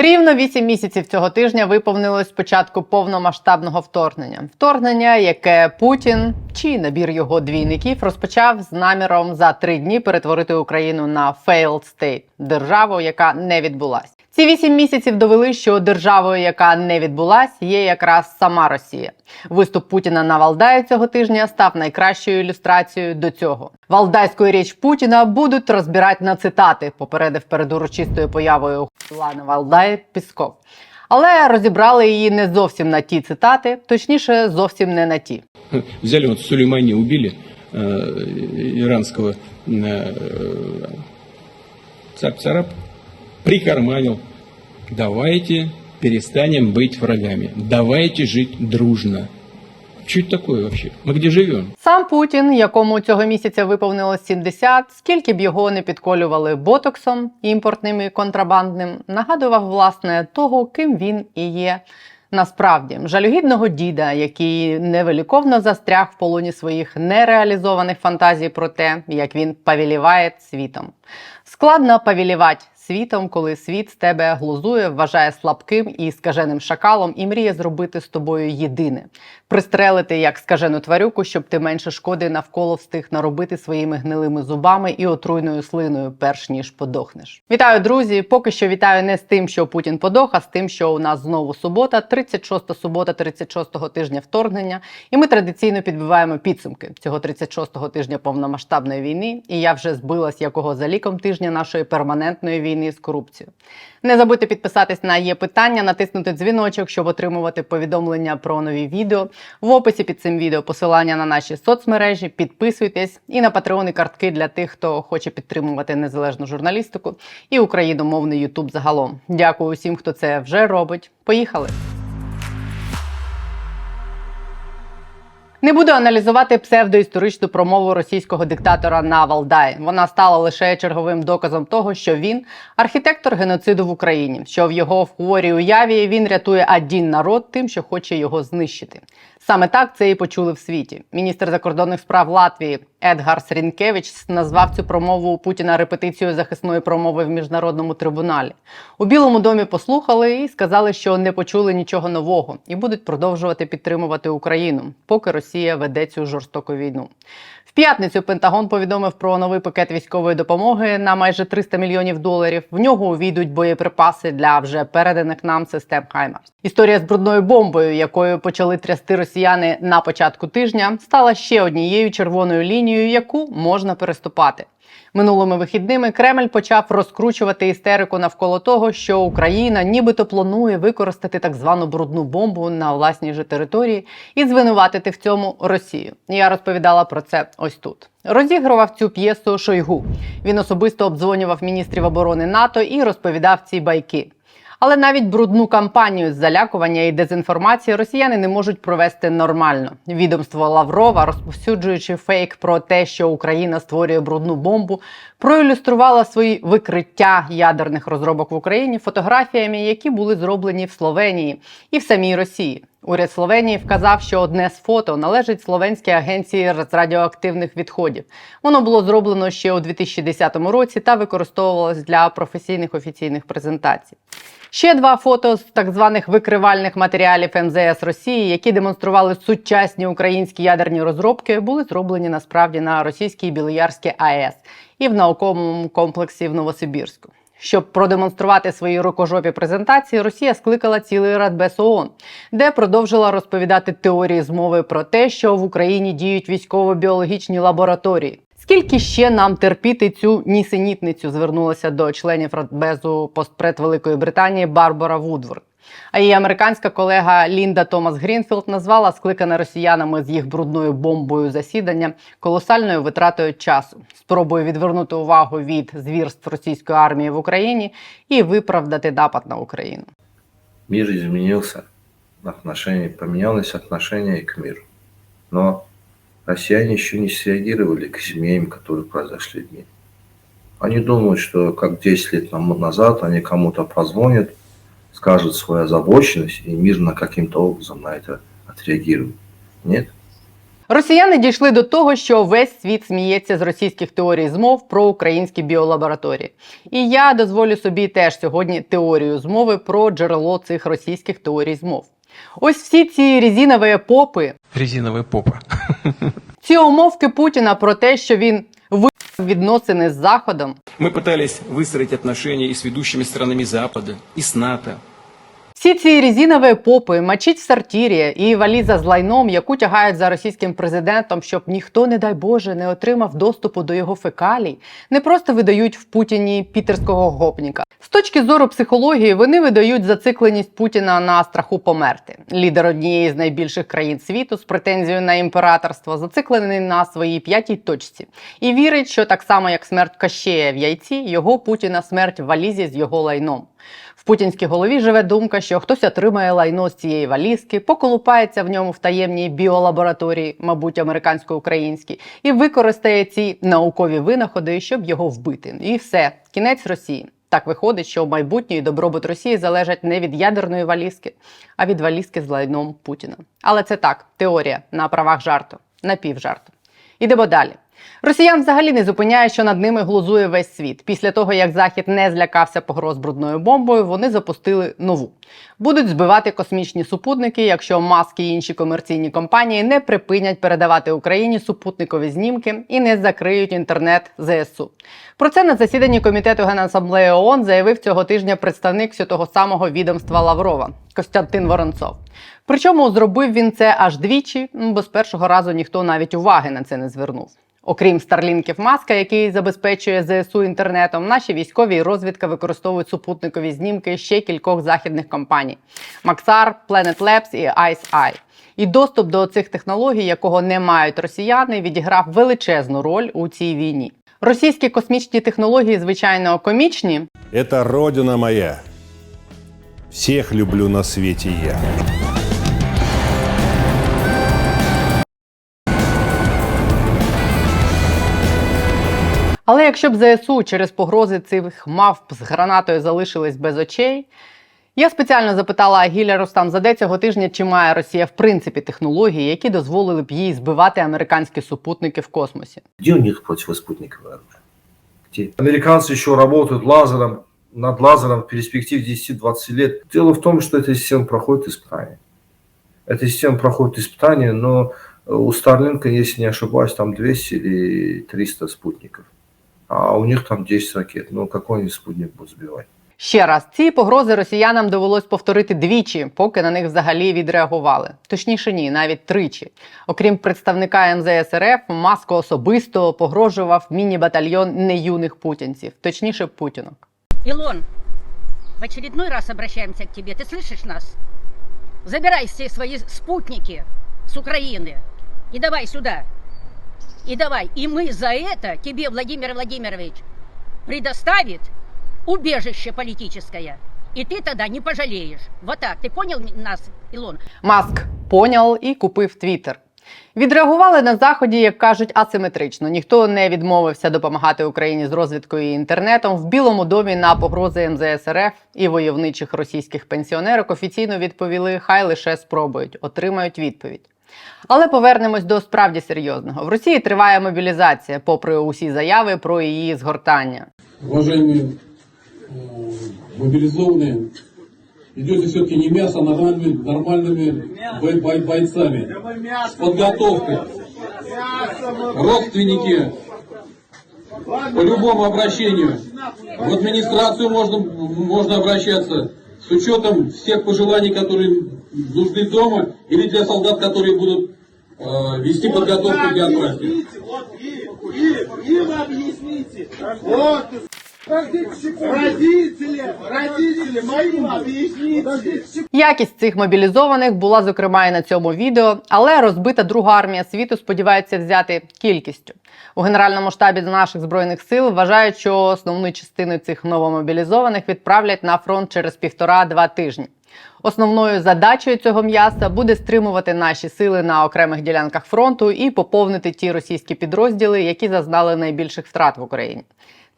Рівно вісім місяців цього тижня виповнилось початку повномасштабного вторгнення. Вторгнення, яке Путін чи набір його двійників розпочав з наміром за три дні перетворити Україну на failed state – державу, яка не відбулась. Ці вісім місяців довели, що державою, яка не відбулась, є якраз сама Росія. Виступ Путіна на Валдаї цього тижня став найкращою ілюстрацією до цього. Валдайську річ Путіна будуть розбирати на цитати, попередив перед урочистою появою Лани Валдаї Пісков. Але розібрали її не зовсім на ті цитати, точніше, зовсім не на ті. Взяли вот Сулеймани убили, э, иранского э, цап-царап, прикарманил Давайте перестанем быть врагами. Давайте жить дружно. Что это такое вообще? Мы где живем? Сам Путін, якому цього місяця виповнилось 70, скільки б його не підколювали ботоксом імпортним і контрабандним, нагадував власне того, ким він і є. Насправді, жалюгідного діда, який невеликовно застряг в полоні своїх нереалізованих фантазій про те, як він повіліває світом. Складно повілівати світом, коли світ з тебе глузує, вважає слабким і скаженим шакалом і мріє зробити з тобою єдине пристрелити як скажену тварюку, щоб ти менше шкоди навколо встиг наробити своїми гнилими зубами і отруйною слиною, перш ніж подохнеш. Вітаю, друзі! Поки що вітаю не з тим, що Путін подох, а з тим, що у нас знову субота, 36-та субота, 36-го тижня вторгнення. І ми традиційно підбиваємо підсумки цього 36-го тижня повномасштабної війни. І я вже збилась якого за ліком тижня нашої перманентної війни з корупцією. Не забудьте підписатись на є питання, натиснути дзвіночок, щоб отримувати повідомлення про нові відео. В описі під цим відео посилання на наші соцмережі. Підписуйтесь і на патреони картки для тих, хто хоче підтримувати незалежну журналістику і україномовний Ютуб загалом. Дякую усім, хто це вже робить. Поїхали! Не буду аналізувати псевдоісторичну промову російського диктатора на Валдаї. Вона стала лише черговим доказом того, що він архітектор геноциду в Україні, що в його хворій уяві він рятує один народ тим, що хоче його знищити. Саме так це і почули в світі. Міністр закордонних справ Латвії Едгар Срінкевич назвав цю промову Путіна репетицією захисної промови в міжнародному трибуналі. У Білому домі послухали і сказали, що не почули нічого нового і будуть продовжувати підтримувати Україну, поки Росія веде цю жорстоку війну. В п'ятницю Пентагон повідомив про новий пакет військової допомоги на майже 300 мільйонів доларів. В нього увійдуть боєприпаси для вже переданих нам систем Хаймарс. Історія з брудною бомбою, якою почали трясти росіяни на початку тижня, стала ще однією червоною лінією, яку можна переступати. Минулими вихідними Кремль почав розкручувати істерику навколо того, що Україна нібито планує використати так звану брудну бомбу на власній же території і звинуватити в цьому Росію. Я розповідала про це ось тут. Розігрував цю п'єсу Шойгу. Він особисто обдзвонював міністрів оборони НАТО і розповідав ці байки. Але навіть брудну кампанію з залякування і дезінформації росіяни не можуть провести нормально. Відомство Лаврова, розповсюджуючи фейк про те, що Україна створює брудну бомбу, проілюструвала свої викриття ядерних розробок в Україні фотографіями, які були зроблені в Словенії і в самій Росії. Уряд Словенії вказав, що одне з фото належить словенській агенції з радіоактивних відходів. Воно було зроблено ще у 2010 році та використовувалось для професійних офіційних презентацій. Ще два фото з так званих викривальних матеріалів МЗС Росії, які демонстрували сучасні українські ядерні розробки, були зроблені насправді на російській Білоярській АЕС і в науковому комплексі в Новосибірську. Щоб продемонструвати свої рукожопі презентації, Росія скликала цілий радбез ООН, де продовжила розповідати теорії змови про те, що в Україні діють військово-біологічні лабораторії. Скільки ще нам терпіти цю нісенітницю? Звернулася до членів Радбезу постпред Великої Британії Барбара Вудворд. А її американська колега Лінда Томас Грінфілд назвала скликане росіянами з їх брудною бомбою засідання колосальною витратою часу, спробою відвернути увагу від звірств російської армії в Україні і виправдати напад на Україну. Мир изменился, отношение, поменялось отношение к миру. Но россияне еще не среагировали к изменениям, которые произошли мире. Они думают, что как 10 лет назад они кому-то позвонят, скажут свою озабоченность, и мирно каким-то образом на это отреагирует. Нет? Росіяни дійшли до того, що весь світ сміється з російських теорій змов про українські біолабораторії. І я дозволю собі теж сьогодні теорію змови про джерело цих російських теорій змов. Ось всі ці резинові попи, Резиновая попа. ці умовки Путіна про те, що він ви відносини з Заходом, Мы пытались выстроить отношения и с ведущими странами Запада, и с НАТО. Всі ці резинові попи, мочить в сортирі і валіза з лайном, яку тягають за російським президентом, щоб ніхто, не дай Боже, не отримав доступу до його фекалій, не просто видають в Путіні пітерського гопніка. З точки зору психології, вони видають зацикленість Путіна на страху померти. Лідер однієї з найбільших країн світу з претензією на імператорство зациклений на своїй п'ятій точці і вірить, що так само як смерть Кащея в яйці, його Путіна смерть в валізі з його лайном. В путінській голові живе думка, що хтось отримає лайно з цієї валізки, поколупається в ньому в таємній біолабораторії, мабуть, американсько-українській, і використає ці наукові винаходи, щоб його вбити. І все, кінець Росії. Так виходить, що майбутній добробут Росії залежать не від ядерної валізки, а від валізки з лайном Путіна. Але це так, теорія на правах жарту, напівжарту. Ідемо далі. Росіян взагалі не зупиняє, що над ними глузує весь світ. Після того, як Захід не злякався погроз брудною бомбою, вони запустили нову. Будуть збивати космічні супутники, якщо маски і інші комерційні компанії не припинять передавати Україні супутникові знімки і не закриють інтернет ЗСУ. Про це на засіданні комітету Генасамблеї ООН заявив цього тижня представник того самого відомства Лаврова Костянтин Воронцов. Причому зробив він це аж двічі, бо з першого разу ніхто навіть уваги на це не звернув. Окрім старлінків маска, який забезпечує ЗСУ інтернетом, наші військові і розвідка використовують супутникові знімки ще кількох західних компаній: Maxar, Planet Labs і ICE-Eye. І доступ до цих технологій, якого не мають росіяни, відіграв величезну роль у цій війні. Російські космічні технології, звичайно, комічні, Это родина моя. Всех люблю на свете я. Але якщо б ЗСУ через погрози цих мавп з гранатою залишились без очей, я спеціально запитала Агіля Ростамзаде цього тижня, чи має Росія в принципі технології, які дозволили б їй збивати американські супутники в космосі. Где у них противоспутниковое оружие? Где? Американцы еще работают лазером, над лазером в перспективе 10-20 лет. Дело в том, что эта система проходит испытания. Эта система проходит испытания, но э, у Старлинка, если не ошибаюсь, там 200 или 300 спутников. А у них там 10 ракет. Ну, какой они спутник будут сбивать? Ще раз, ці погрози росіянам довелось повторити двічі, поки на них взагалі відреагували. Точніше, ні, навіть тричі. Окрім представника МЗС РФ, Маско особисто погрожував міні-батальйон неюних путінців, точніше путінок. Илон, в очередной раз обращаемся к тебе. Ты слышишь нас? Забирай все свои спутники с Украины и давай сюда. И давай. И мы за это тебе, Владимир Владимирович, предоставит убежище политическое. И ты тогда не пожалеешь. Вот так. Ты понял нас, Илон? Маск поняв і купив Твіттер. Відреагували на заході, як кажуть, асиметрично. Ніхто не відмовився допомагати Україні з розвідкою і інтернетом. В Білому домі на погрози МЗС РФ і войовничих російських пенсіонерок офіційно відповіли: хай лише спробують, отримають відповідь. Але повернемось до справді серйозного. В Росії триває мобілізація, попри усі заяви про її згортання. уважаемые э, мобилизованные, идете все-таки не мясо, а нормальными, нормальными бой- бой- бойцами. С подготовкой. Родственники по любому обращению. В администрацию можно, можно обращаться с учетом всех пожеланий, которые нужны дома, или для солдат, которые будут э, вести подготовку для отправки. Вот им, им объясните. Вот. Якість цих мобілізованих була зокрема і на цьому відео, але розбита друга армія світу сподівається взяти кількістю. У генеральному штабі наших збройних сил вважають, що основну частину цих новомобілізованих відправлять на фронт через півтора-два тижні. Основною задачею цього м'яса буде стримувати наші сили на окремих ділянках фронту і поповнити ті російські підрозділи, які зазнали найбільших втрат в Україні.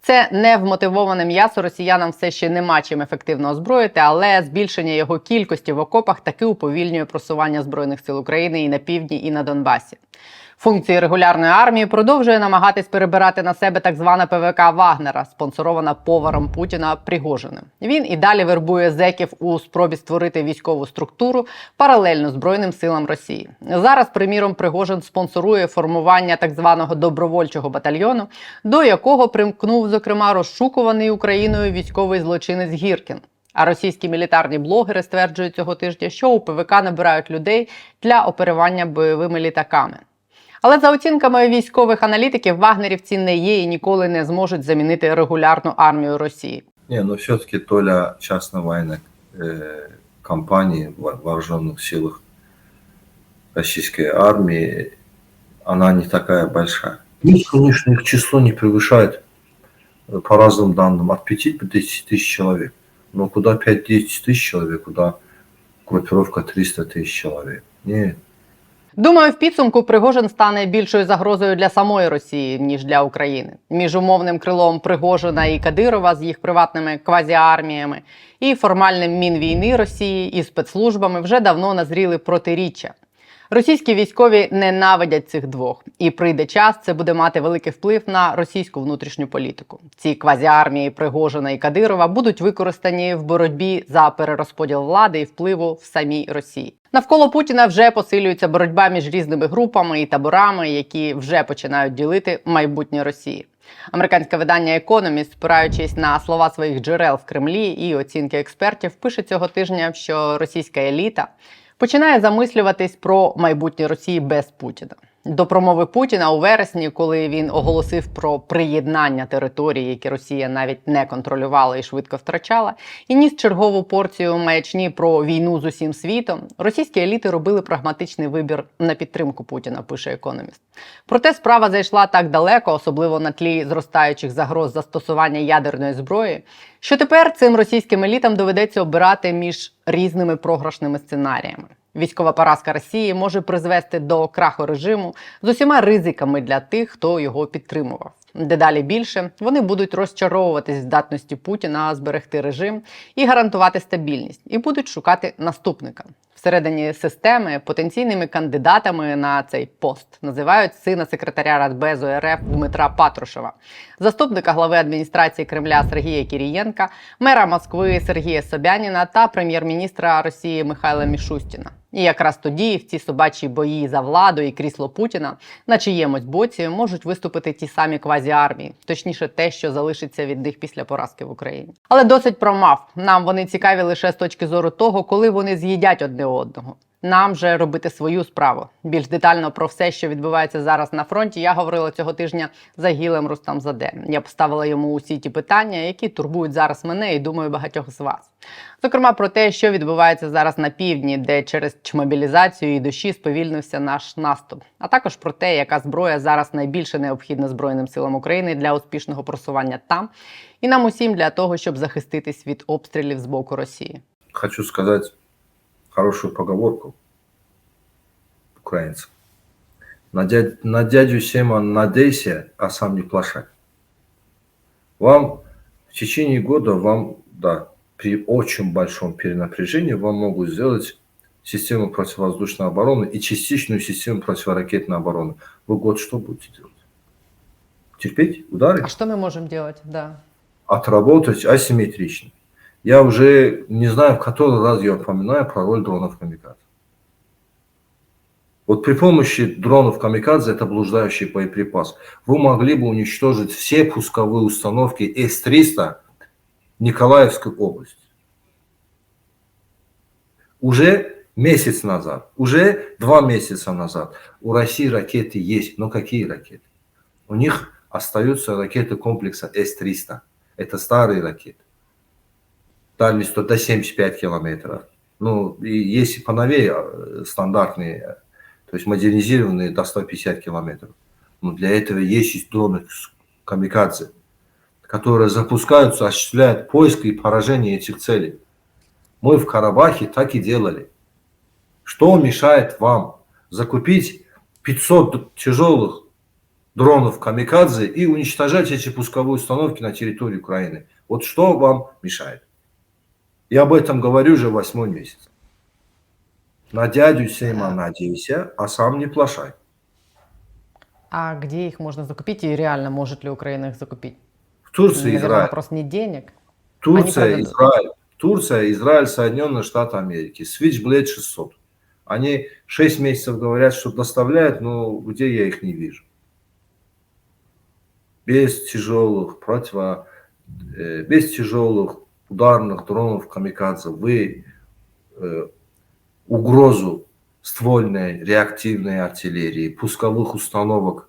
Це невмотивоване м'ясо росіянам все ще нема чим ефективно озброїти, але збільшення його кількості в окопах таки уповільнює просування збройних сил України і на півдні, і на Донбасі. Функції регулярної армії продовжує намагатись перебирати на себе так звана ПВК Вагнера, спонсорована поваром Путіна Пригожиним. Він і далі вербує зеків у спробі створити військову структуру паралельно Збройним силам Росії. Зараз, приміром, Пригожин спонсорує формування так званого добровольчого батальйону, до якого примкнув зокрема розшукуваний Україною військовий злочинець Гіркін. А російські мілітарні блогери стверджують цього тижня, що у ПВК набирають людей для оперування бойовими літаками. Але за оцінками військових аналітиків, вагнерівці не є і ніколи не зможуть замінити регулярну армію Росії. Не, но все-таки доля частной военной э, компании в вооруженных силах российской армии, она не такая большая. Нет, конечно, их число не превышает, э, по разным данным, от 5 до 10 тысяч человек. Но куда 5-10 тысяч человек, куда группировка 300 тысяч человек? Нет. Думаю, в підсумку Пригожин стане більшою загрозою для самої Росії ніж для України. Між умовним крилом Пригожина і Кадирова з їх приватними квазіарміями і формальним мінвійни Росії і спецслужбами вже давно назріли протиріччя. Російські військові ненавидять цих двох, і прийде час, це буде мати великий вплив на російську внутрішню політику. Ці квазіармії Пригожина і Кадирова будуть використані в боротьбі за перерозподіл влади і впливу в самій Росії. Навколо Путіна вже посилюється боротьба між різними групами і таборами, які вже починають ділити майбутнє Росії. Американське видання Економіст, спираючись на слова своїх джерел в Кремлі і оцінки експертів, пише цього тижня, що російська еліта починає замислюватись про майбутнє Росії без Путіна. До промови Путіна у вересні, коли він оголосив про приєднання територій, які Росія навіть не контролювала і швидко втрачала, і ніс чергову порцію маячні про війну з усім світом, російські еліти робили прагматичний вибір на підтримку Путіна, пише економіст. Проте справа зайшла так далеко, особливо на тлі зростаючих загроз застосування ядерної зброї, що тепер цим російським елітам доведеться обирати між різними програшними сценаріями. Військова поразка Росії може призвести до краху режиму з усіма ризиками для тих, хто його підтримував. Дедалі більше вони будуть розчаровуватись здатності Путіна зберегти режим і гарантувати стабільність, і будуть шукати наступника. Всередині системи потенційними кандидатами на цей пост називають сина секретаря Радбезу РФ Дмитра Патрушева, заступника глави адміністрації Кремля Сергія Кірієнка, мера Москви Сергія Собяніна та прем'єр-міністра Росії Михайла Мішустіна. І якраз тоді в ці собачі бої за владу і крісло Путіна на чиємусь боці можуть виступити ті самі квазіармії, точніше, те, що залишиться від них після поразки в Україні. Але досить промав. Нам вони цікаві лише з точки зору того, коли вони з'їдять одне одного. Нам же робити свою справу. Більш детально про все, що відбувається зараз на фронті, я говорила цього тижня за Гілем Рустамзаде. Я поставила йому усі ті питання, які турбують зараз мене і думаю багатьох з вас. Зокрема, про те, що відбувається зараз на півдні, де через чмобілізацію і душі сповільнився наш наступ, а також про те, яка зброя зараз найбільше необхідна Збройним силам України для успішного просування там, і нам усім для того, щоб захиститись від обстрілів з боку Росії. Хочу сказать хорошую поговорку украинцам. На дядю, на дядю Сема надейся, а сам не плашай. Вам в течение года, вам, да, при очень большом перенапряжении вам могут сделать систему противовоздушной обороны и частичную систему противоракетной обороны. Вы год что будете делать? Терпеть удары? А що ми можемо робити? Да. отработать асимметрично. Я уже не знаю, в который раз я упоминаю про роль дронов камикадзе. Вот при помощи дронов камикадзе, это блуждающий боеприпас, вы могли бы уничтожить все пусковые установки С-300 Николаевской области. Уже месяц назад, уже два месяца назад у России ракеты есть. Но какие ракеты? У них остаются ракеты комплекса С-300. Это старые ракеты. Дальность до 75 километров. Ну, и есть и поновее э, стандартные, то есть модернизированные до 150 километров. Но для этого есть дроны камикадзе, которые запускаются, осуществляют поиск и поражение этих целей. Мы в Карабахе так и делали. Что мешает вам закупить 500 тяжелых дронов камикадзе и уничтожать эти пусковые установки на территории Украины? Вот что вам мешает? Я об этом говорю уже восьмой месяц. На дядю Сейма надейся, а сам не плашай. А где их можно закупить и реально может ли Украина их закупить? В Турции, Наверное, Израиль. вопрос не денег. Турция. Израиль. Турция, Израиль, Соединенные Штаты Америки. Switchblade 600. Они 6 месяцев говорят, что доставляют, но где я их не вижу. Без тяжелых противо, э, без тяжелых ударных дронов камикадзе вы э, угрозу ствольной реактивной артиллерии, пусковых установок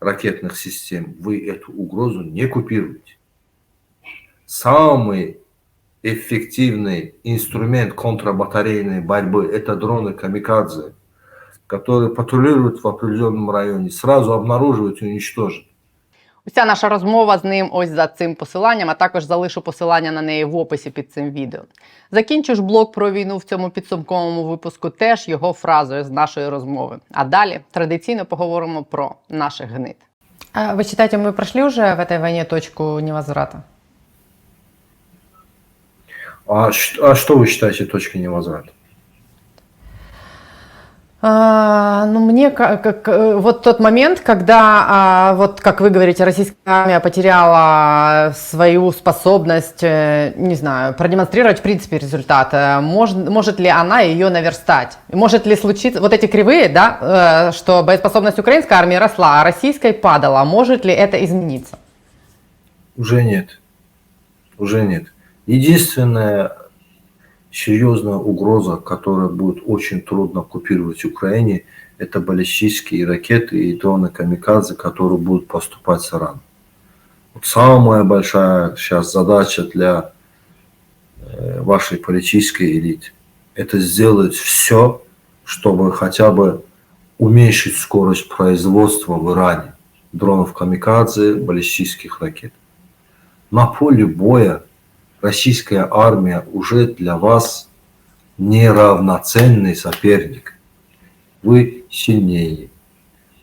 ракетных систем, вы эту угрозу не купируете. Самый эффективный инструмент контрбатарейной борьбы – это дроны камикадзе, которые патрулируют в определенном районе, сразу обнаруживают и уничтожат. Уся наша розмова з ним ось за цим посиланням, а також залишу посилання на неї в описі під цим відео. Закінчу ж блог про війну в цьому підсумковому випуску теж його фразою з нашої розмови. А далі традиційно поговоримо про наших гнид. А ви вважаєте, ми пройшли вже в цій війні точку невозврата? А, а что вы считаете точкой невозврата? А, ну, мне как, как, э, вот тот момент, когда, а, вот как вы говорите, российская армия потеряла свою способность, э, не знаю, продемонстрировать в принципе результат, э, мож- может ли она ее наверстать? Может ли случиться, вот эти кривые, да, что боеспособность украинской армии росла, а российской падала, может ли это измениться? Уже нет. Уже нет. Единственная серьезная угроза, которая будет очень трудно купировать Украине, это баллистические ракеты и дроны камикадзе, которые будут поступать с Ирана. Вот самая большая сейчас задача для э, вашей политической элиты – это сделать все, чтобы хотя бы уменьшить скорость производства в Иране дронов камикадзе, баллистических ракет. На поле боя российская армия уже для вас неравноценный соперник. Вы сильнее.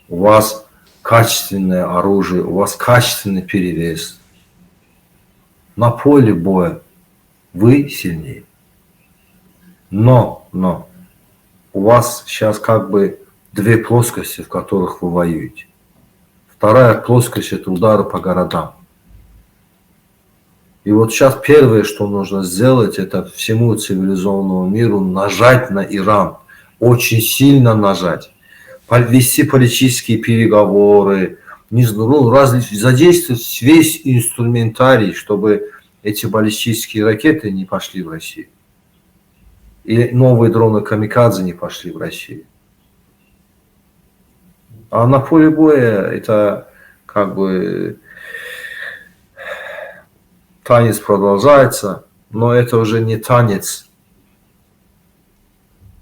У вас качественное оружие, у вас качественный перевес. На поле боя вы сильнее. Но, но, у вас сейчас как бы две плоскости, в которых вы воюете. Вторая плоскость – это удары по городам. И вот сейчас первое, что нужно сделать, это всему цивилизованному миру нажать на Иран. Очень сильно нажать. Вести политические переговоры, не ну, раз- задействовать весь инструментарий, чтобы эти баллистические ракеты не пошли в Россию. И новые дроны камикадзе не пошли в Россию. А на поле боя это как бы танец продолжается, но это уже не танец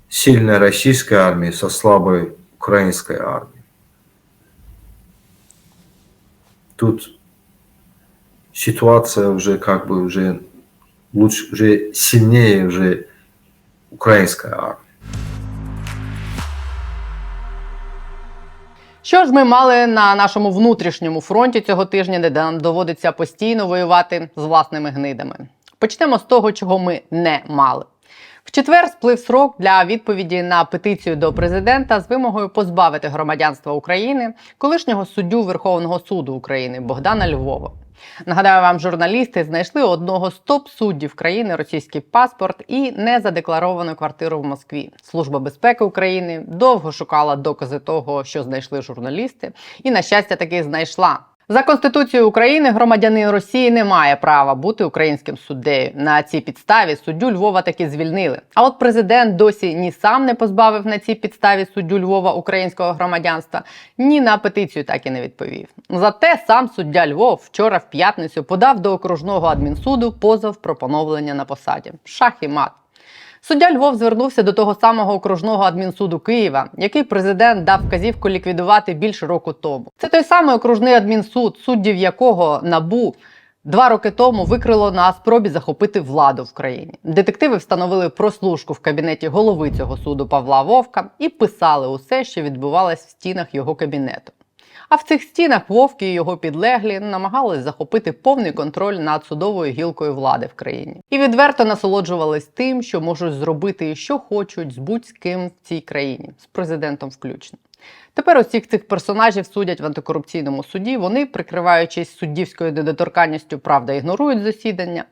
сильной российской армии со слабой украинской армией. Тут ситуация уже как бы уже лучше, уже сильнее уже украинская армия. Що ж ми мали на нашому внутрішньому фронті цього тижня, де нам доводиться постійно воювати з власними гнидами? Почнемо з того, чого ми не мали. В четвер сплив срок для відповіді на петицію до президента з вимогою позбавити громадянства України колишнього суддю Верховного суду України Богдана Львова. Нагадаю вам, журналісти знайшли одного з топ-суддів країни російський паспорт і незадекларовану квартиру в Москві. Служба безпеки України довго шукала докази того, що знайшли журналісти, і на щастя таки знайшла. За конституцією України громадянин Росії не має права бути українським суддею. На цій підставі суддю Львова таки звільнили. А от президент досі ні сам не позбавив на цій підставі суддю Львова українського громадянства, ні на петицію так і не відповів. Зате сам суддя Львов вчора в п'ятницю подав до окружного адмінсуду позов про поновлення на посаді. Шах і мат. Суддя Львов звернувся до того самого окружного адмінсуду Києва, який президент дав вказівку ліквідувати більше року тому. Це той самий окружний адмінсуд, суддів якого набу два роки тому викрило на спробі захопити владу в країні. Детективи встановили прослушку в кабінеті голови цього суду Павла Вовка і писали усе, що відбувалось в стінах його кабінету. А в цих стінах Вовки і його підлеглі намагались захопити повний контроль над судовою гілкою влади в країні і відверто насолоджувались тим, що можуть зробити, що хочуть з будь-ким в цій країні, з президентом включно. Тепер усіх цих персонажів судять в антикорупційному суді. Вони, прикриваючись суддівською недоторканністю, правда, ігнорують засідання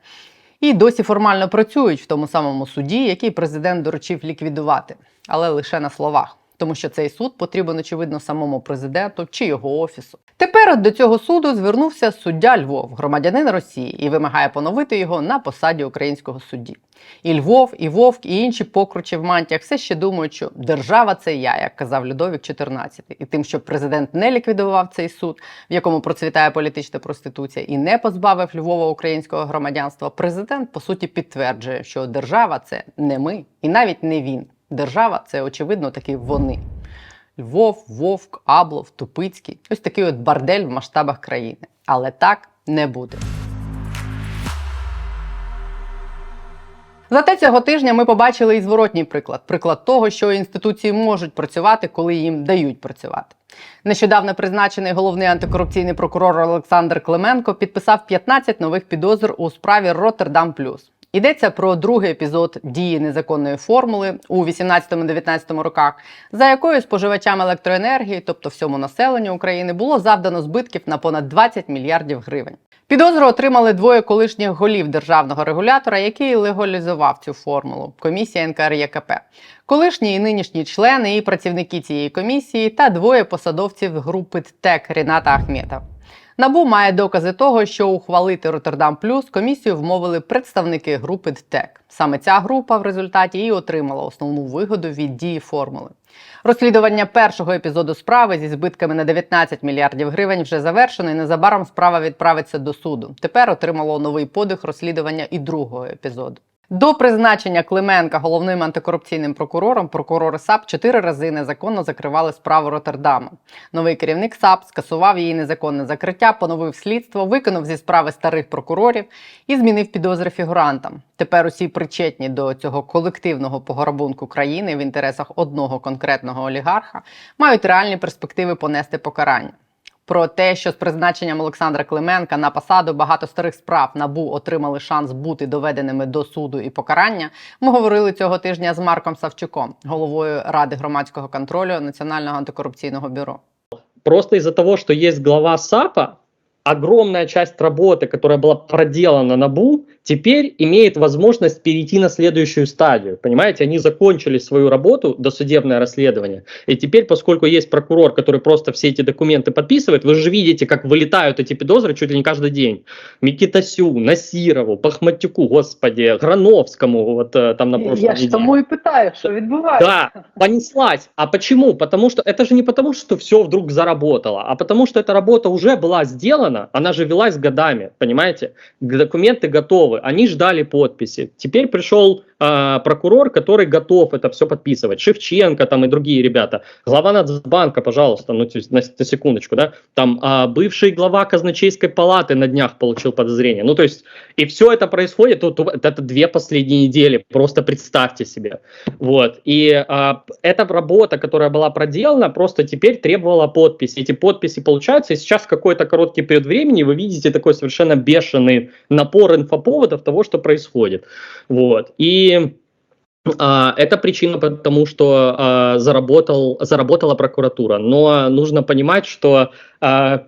і досі формально працюють в тому самому суді, який президент доручив ліквідувати, але лише на словах. Тому що цей суд потрібен, очевидно, самому президенту чи його офісу. Тепер до цього суду звернувся суддя Львов, громадянин Росії, і вимагає поновити його на посаді українського судді. І Львов, і Вовк, і інші покручі в мантіях все ще думають, що держава це я, як казав Людовік XIV. І тим, що президент не ліквідував цей суд, в якому процвітає політична проституція, і не позбавив Львова українського громадянства, президент по суті підтверджує, що держава це не ми, і навіть не він. Держава це очевидно таки вони. Львов, Вовк, Аблов, Тупицький. Ось такий от бардель в масштабах країни. Але так не буде. Зате цього тижня ми побачили і зворотній приклад приклад того, що інституції можуть працювати, коли їм дають працювати. Нещодавно призначений головний антикорупційний прокурор Олександр Клименко підписав 15 нових підозр у справі Роттердам Плюс. Йдеться про другий епізод дії незаконної формули у 18-19 роках, за якою споживачам електроенергії, тобто всьому населенню України, було завдано збитків на понад 20 мільярдів гривень. Підозру отримали двоє колишніх голів державного регулятора, який легалізував цю формулу комісія НКРЄКП. Колишні і нинішні члени і працівники цієї комісії та двоє посадовців групи ТЕК Ріната Ахметов. Набу має докази того, що ухвалити Роттердам Плюс комісію вмовили представники групи ДТЕК. Саме ця група в результаті і отримала основну вигоду від дії формули. Розслідування першого епізоду справи зі збитками на 19 мільярдів гривень вже завершено, і незабаром справа відправиться до суду. Тепер отримало новий подих розслідування і другого епізоду. До призначення Клименка головним антикорупційним прокурором прокурори САП чотири рази незаконно закривали справу Роттердама. Новий керівник САП скасував її незаконне закриття, поновив слідство, виконав зі справи старих прокурорів і змінив підозри фігурантам. Тепер усі причетні до цього колективного пограбунку країни в інтересах одного конкретного олігарха мають реальні перспективи понести покарання. Про те, що з призначенням Олександра Клименка на посаду багато старих справ набу отримали шанс бути доведеними до суду і покарання. Ми говорили цього тижня з Марком Савчуком, головою ради громадського контролю Національного антикорупційного бюро. Просто из-за того, что есть глава САПа, огромная часть работы, которая была проделана на БУ, теперь имеет возможность перейти на следующую стадию. Понимаете, они закончили свою работу, досудебное расследование, и теперь, поскольку есть прокурор, который просто все эти документы подписывает, вы же видите, как вылетают эти подозры чуть ли не каждый день. Микитасю, Насирову, Пахматюку, господи, Грановскому, вот э, там на прошлой неделе. і питаю, що відбувається. Да, понеслась. А почему? Потому что это же не потому, что все вдруг заработало, а потому что эта работа уже была сделана, она же велась годами, понимаете? Документы готовы, они ждали подписи. Теперь пришел э, прокурор, который готов это все подписывать. Шевченко там и другие ребята. Глава Нацбанка, пожалуйста, ну на, на секундочку, да, там а, бывший глава казначейской палаты на днях получил подозрение. Ну то есть и все это происходит, вот, вот это две последние недели, просто представьте себе. Вот. И а, эта работа, которая была проделана, просто теперь требовала подписи. Эти подписи получаются, и сейчас какой-то короткий период времени вы видите такой совершенно бешеный напор инфоповодов того, что происходит. Вот. И а, это причина потому, что а, заработал, заработала прокуратура. Но нужно понимать, что а,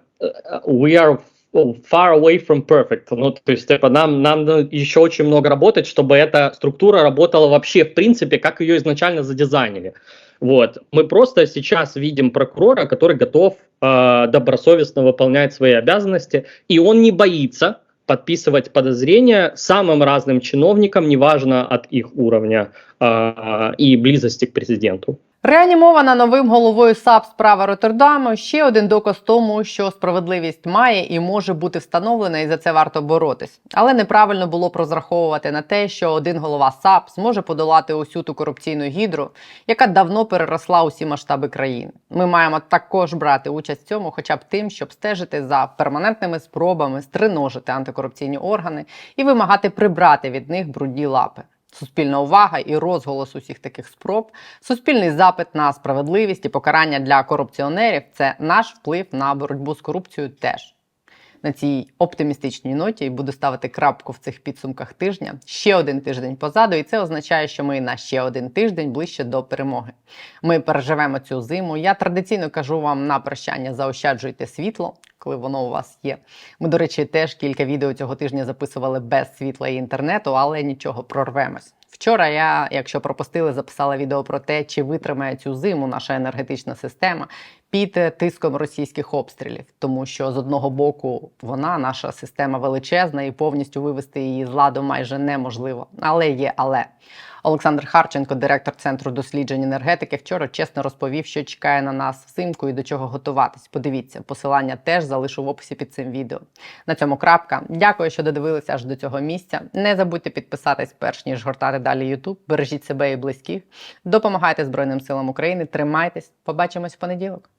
we are far away from perfect. Ну, то есть типа, нам, нам еще очень много работать, чтобы эта структура работала вообще в принципе, как ее изначально задизайнили. Вот. Мы просто сейчас видим прокурора, который готов э, добросовестно выполнять свои обязанности, и он не боится подписывать подозрения самым разным чиновникам, неважно от их уровня э, и близости к президенту. Реанімована новим головою САП справа Роттердаму ще один доказ тому, що справедливість має і може бути встановлена, і за це варто боротись. Але неправильно було розраховувати на те, що один голова САП зможе подолати усю ту корупційну гідру, яка давно переросла усі масштаби країни. Ми маємо також брати участь в цьому, хоча б тим, щоб стежити за перманентними спробами стриножити антикорупційні органи і вимагати прибрати від них брудні лапи. Суспільна увага і розголос усіх таких спроб, суспільний запит на справедливість і покарання для корупціонерів це наш вплив на боротьбу з корупцією теж. На цій оптимістичній ноті і буду ставити крапку в цих підсумках тижня. Ще один тиждень позаду, і це означає, що ми на ще один тиждень ближче до перемоги. Ми переживемо цю зиму. Я традиційно кажу вам на прощання: заощаджуйте світло, коли воно у вас є. Ми, до речі, теж кілька відео цього тижня записували без світла і інтернету, але нічого прорвемось. Вчора я, якщо пропустили, записала відео про те, чи витримає цю зиму наша енергетична система під тиском російських обстрілів, тому що з одного боку вона, наша система величезна, і повністю вивести її з ладу майже неможливо. Але є але. Олександр Харченко, директор центру досліджень енергетики, вчора чесно розповів, що чекає на нас взимку і до чого готуватись. Подивіться, посилання теж залишу в описі під цим відео. На цьому крапка. Дякую, що додивилися аж до цього місця. Не забудьте підписатись, перш ніж гортати далі YouTube. Бережіть себе і близьких. Допомагайте Збройним силам України. Тримайтесь. Побачимось в понеділок.